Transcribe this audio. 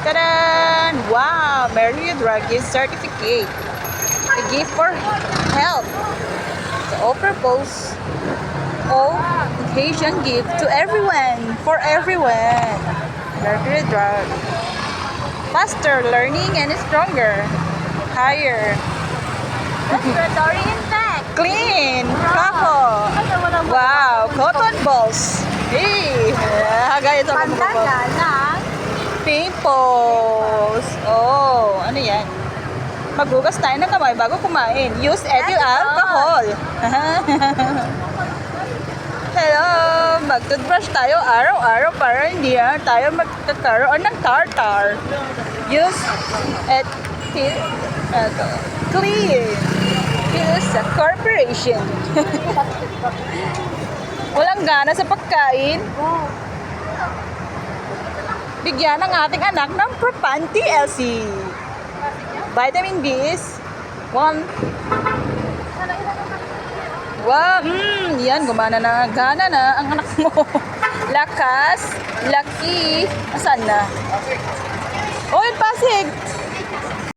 Tadaan! Wow! Drug gift certificate. A gift for health. The all purpose all occasion gift to everyone. For everyone. Mercury Drug. Faster learning and stronger. Higher. Respiratory infect. Clean. Kako. Wow. Cotton balls. Hey. Ah, ganito Pimples. Oh, ano yan? Maghugas tayo ng kamay bago kumain. Use ethyl alcohol. Hello! Mag-toothbrush tayo araw-araw para hindi na tayo magkakaroon ng tartar. Use ethyl alcohol. Clean. Use a corporation. Walang gana sa pagkain. Bigyan ng ating anak ng Propanti LC. Vitamin B is 1 Wow, mm, yan, gumana na, gana na ang anak mo. Lakas, laki, asan na? Oy, pasig!